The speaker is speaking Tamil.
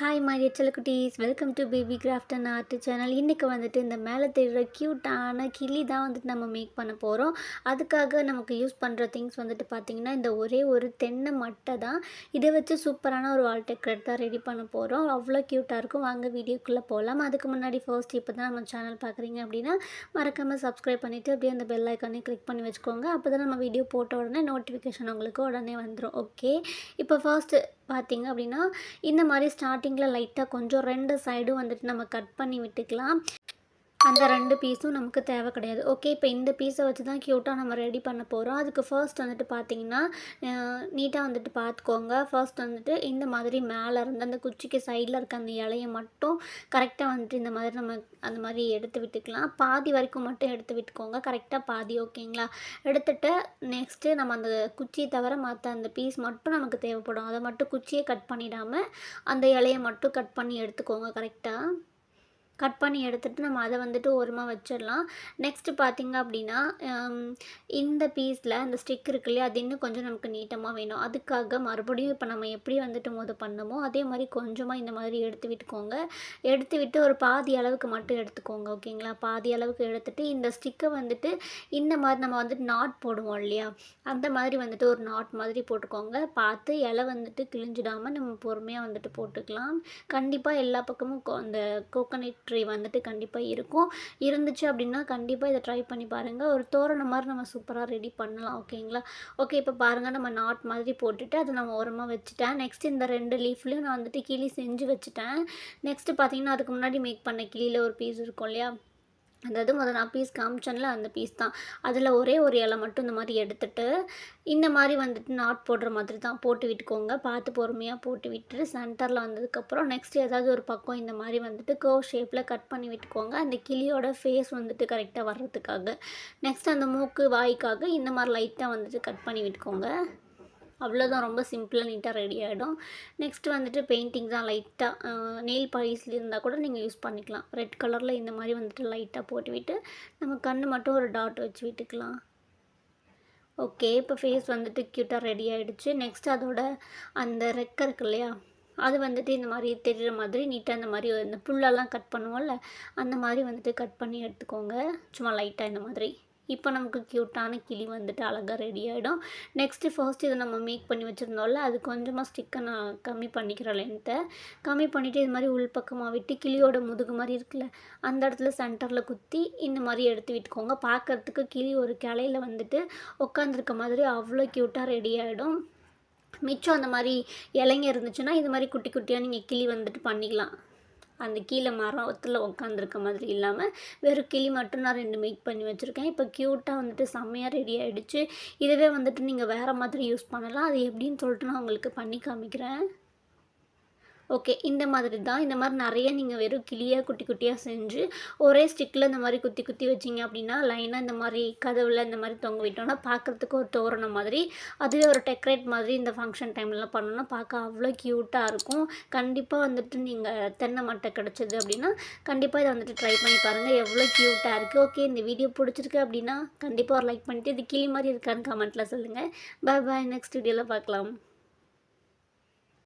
ஹாய் மை குட்டீஸ் welcome to baby craft and art channel இன்றைக்கி வந்துட்டு இந்த மேலே தெரிகிற க்யூட்டான கிளி தான் வந்துட்டு நம்ம மேக் பண்ண போகிறோம் அதுக்காக நமக்கு யூஸ் பண்ணுற திங்ஸ் வந்துட்டு பார்த்திங்கன்னா இந்த ஒரே ஒரு தென்னை மட்டை தான். இதை வச்சு சூப்பரான ஒரு வால் டெக்கரேட் தான் ரெடி பண்ண போகிறோம் அவ்வளோ க்யூட்டாக இருக்கும். வாங்க வீடியோக்குள்ளே போகலாம் அதுக்கு முன்னாடி ஃபர்ஸ்ட் இப்போ தான் நம்ம சேனல் பார்க்குறீங்க அப்படின்னா மறக்காமல் சப்ஸ்கிரைப் பண்ணிவிட்டு அப்படியே அந்த பெல் ஐக்கானே கிளிக் பண்ணி வச்சுக்கோங்க. அப்போ தான் நம்ம வீடியோ போட்ட உடனே நோட்டிஃபிகேஷன் உங்களுக்கு உடனே வந்துடும் ஓகே இப்போ ஃபர்ஸ்ட்டு பார்த்திங்க அப்படின்னா இந்த மாதிரி ஸ்டார்டிங் ஸ்டார்டிங்கில் லைட்டாக கொஞ்சம் ரெண்டு சைடும் வந்துட்டு நம்ம கட் பண்ணி விட்டுக்கலாம். அந்த ரெண்டு பீஸும் நமக்கு தேவை கிடையாது. ஓகே இப்போ இந்த பீஸை வச்சு தான் க்யூட்டாக நம்ம ரெடி பண்ண போகிறோம் அதுக்கு ஃபர்ஸ்ட் வந்துட்டு பார்த்தீங்கன்னா நீட்டாக வந்துட்டு பார்த்துக்கோங்க ஃபர்ஸ்ட் வந்துட்டு இந்த மாதிரி மேலே இருந்து அந்த குச்சிக்கு சைடில் இருக்க அந்த இலையை மட்டும் கரெக்டாக வந்துட்டு இந்த மாதிரி நம்ம அந்த மாதிரி எடுத்து விட்டுக்கலாம். பாதி வரைக்கும் மட்டும் எடுத்து விட்டுக்கோங்க. கரெக்டாக பாதி ஓகேங்களா எடுத்துகிட்டு நெக்ஸ்ட்டு நம்ம அந்த குச்சியை தவிர மற்ற அந்த பீஸ் மட்டும் நமக்கு தேவைப்படும். அதை மட்டும் குச்சியை கட் பண்ணிடாமல் அந்த இலையை மட்டும் கட் பண்ணி எடுத்துக்கோங்க கரெக்டாக கட் பண்ணி எடுத்துகிட்டு நம்ம அதை வந்துட்டு ஓரமாக வச்சிடலாம். நெக்ஸ்ட்டு பார்த்திங்க அப்படின்னா இந்த பீஸில் இந்த ஸ்டிக் இருக்கு இல்லையா அது இன்னும் கொஞ்சம் நமக்கு நீட்டமாக வேணும். அதுக்காக மறுபடியும் இப்போ நம்ம எப்படி வந்துட்டு மோத பண்ணமோ அதே மாதிரி கொஞ்சமாக இந்த மாதிரி எடுத்து விட்டுக்கோங்க. எடுத்து விட்டு ஒரு பாதி அளவுக்கு மட்டும் எடுத்துக்கோங்க ஓகேங்களா? பாதி அளவுக்கு எடுத்துகிட்டு இந்த ஸ்டிக்கை வந்துட்டு இந்த மாதிரி நம்ம வந்துட்டு நாட் போடுவோம் இல்லையா? அந்த மாதிரி வந்துட்டு ஒரு நாட் மாதிரி போட்டுக்கோங்க. பார்த்து இலை வந்துட்டு கிழிஞ்சிடாமல் நம்ம பொறுமையாக வந்துட்டு போட்டுக்கலாம். கண்டிப்பாக எல்லா பக்கமும் அந்த கோகனட் ட்ரீ வந்துட்டு கண்டிப்பாக இருக்கும். இருந்துச்சு அப்படின்னா கண்டிப்பாக இதை ட்ரை பண்ணி பாருங்கள் ஒரு தோரணம் மாதிரி நம்ம சூப்பராக ரெடி பண்ணலாம் ஓகேங்களா ஓகே இப்போ பாருங்கள் நம்ம நாட் மாதிரி போட்டுட்டு அதை நம்ம ஓரமாக வச்சுட்டேன். நெக்ஸ்ட் இந்த ரெண்டு லீஃப்லேயும் நான் வந்துட்டு கிளி செஞ்சு வச்சுட்டேன். நெக்ஸ்ட்டு பார்த்தீங்கன்னா அதுக்கு முன்னாடி மேக் பண்ண கிளியில் ஒரு பீஸ் இருக்கும் இல்லையா? அதாவது முதல் நான் பீஸ் காமிச்சேன்ல அந்த பீஸ் தான். அதில் ஒரே ஒரு இலை மட்டும் இந்த மாதிரி எடுத்துட்டு இந்த மாதிரி வந்துட்டு நாட் போடுற மாதிரி தான் போட்டு விட்டுக்கோங்க. பார்த்து பொறுமையாக போட்டு விட்டுட்டு சென்டரில் வந்ததுக்கப்புறம் நெக்ஸ்ட் ஏதாவது ஒரு பக்கம் இந்த மாதிரி வந்துட்டு கோ ஷேப்பில் கட் பண்ணி விட்டுக்கோங்க. அந்த கிளியோட ஃபேஸ் வந்துட்டு கரெக்டாக வர்றதுக்காக. நெக்ஸ்ட் அந்த மூக்கு வாய்க்காக இந்த மாதிரி லைட்டாக வந்துட்டு கட் பண்ணி விட்டுக்கோங்க. அவ்வளோதான் ரொம்ப சிம்பிளாக நீட்டாக ரெடி ஆகிடும் நெக்ஸ்ட் வந்துட்டு பெயிண்டிங் தான் லைட்டாக நெயில் பாலிஸில் இருந்தால் கூட நீங்கள் யூஸ் பண்ணிக்கலாம். ரெட் கலரில் இந்த மாதிரி வந்துட்டு லைட்டாக போட்டுவிட்டு நம்ம கண் மட்டும் ஒரு டாட் வச்சு விட்டுக்கலாம். ஓகே இப்போ ஃபேஸ் வந்துட்டு க்யூட்டாக ரெடி ஆகிடுச்சு நெக்ஸ்ட் அதோட அந்த ரெக்க இருக்கு இல்லையா அது வந்துட்டு இந்த மாதிரி தெரிகிற மாதிரி நீட்டாக இந்த மாதிரி இந்த புல்லெல்லாம் கட் பண்ணுவோம்ல அந்த மாதிரி வந்துட்டு கட் பண்ணி எடுத்துக்கோங்க. சும்மா லைட்டாக இந்த மாதிரி. இப்போ நமக்கு க்யூட்டான கிளி வந்துட்டு அழகாக ரெடி ஆகிடும் நெக்ஸ்ட்டு ஃபர்ஸ்ட் இதை நம்ம மேக் பண்ணி வச்சுருந்தோம்ல அது கொஞ்சமாக ஸ்டிக்கை நான் கம்மி பண்ணிக்கிறேன் லென்த்தை கம்மி பண்ணிவிட்டு இது மாதிரி உள்பக்கமாக விட்டு கிளியோட முதுகு மாதிரி இருக்குல்ல அந்த இடத்துல சென்டரில் குத்தி இந்த மாதிரி எடுத்து விட்டுக்கோங்க. பார்க்குறதுக்கு கிளி ஒரு கிளையில் வந்துட்டு உட்காந்துருக்க மாதிரி அவ்வளோ க்யூட்டாக ரெடி ஆகிடும் மிச்சம் அந்த மாதிரி இலைங்க இருந்துச்சுன்னா இது மாதிரி குட்டி குட்டியாக நீங்கள் கிளி வந்துட்டு பண்ணிக்கலாம். அந்த கீழே மரத்தில் உட்காந்துருக்க மாதிரி இல்லாமல் வெறும் கிளி மட்டும் நான் ரெண்டு மேக் பண்ணி வச்சுருக்கேன். இப்போ க்யூட்டாக வந்துட்டு செம்மையாக ரெடி ஆகிடுச்சு இதுவே வந்துட்டு நீங்கள் வேறு மாதிரி யூஸ் பண்ணலாம். அது எப்படின்னு சொல்லிட்டு நான் உங்களுக்கு பண்ணி காமிக்கிறேன். ஓகே இந்த மாதிரி தான் இந்த மாதிரி நிறைய நீங்கள் வெறும் கிளியாக குட்டி குட்டியாக செஞ்சு ஒரே ஸ்டிக்கில் இந்த மாதிரி குத்தி குத்தி வச்சிங்க அப்படின்னா லைனாக இந்த மாதிரி கதவில் இந்த மாதிரி தொங்க விட்டோம்னா பார்க்குறதுக்கு ஒரு தோரணம் மாதிரி அதுவே ஒரு டெக்கரேட் மாதிரி இந்த ஃபங்க்ஷன் டைம்லலாம் பண்ணோன்னா பார்க்க அவ்வளோ க்யூட்டாக இருக்கும். கண்டிப்பாக வந்துட்டு நீங்கள் தென்னை மட்டை கிடச்சிது அப்படின்னா கண்டிப்பாக இதை வந்துட்டு ட்ரை பண்ணி பாருங்கள் எவ்வளோ க்யூட்டாக இருக்குது ஓகே இந்த வீடியோ பிடிச்சிருக்கு அப்படின்னா கண்டிப்பாக ஒரு லைக் பண்ணிவிட்டு இது கிளி மாதிரி இருக்கான்னு கமெண்ட்டில் சொல்லுங்கள் பாய் பாய் நெக்ஸ்ட் வீடியோவில் பார்க்கலாம்.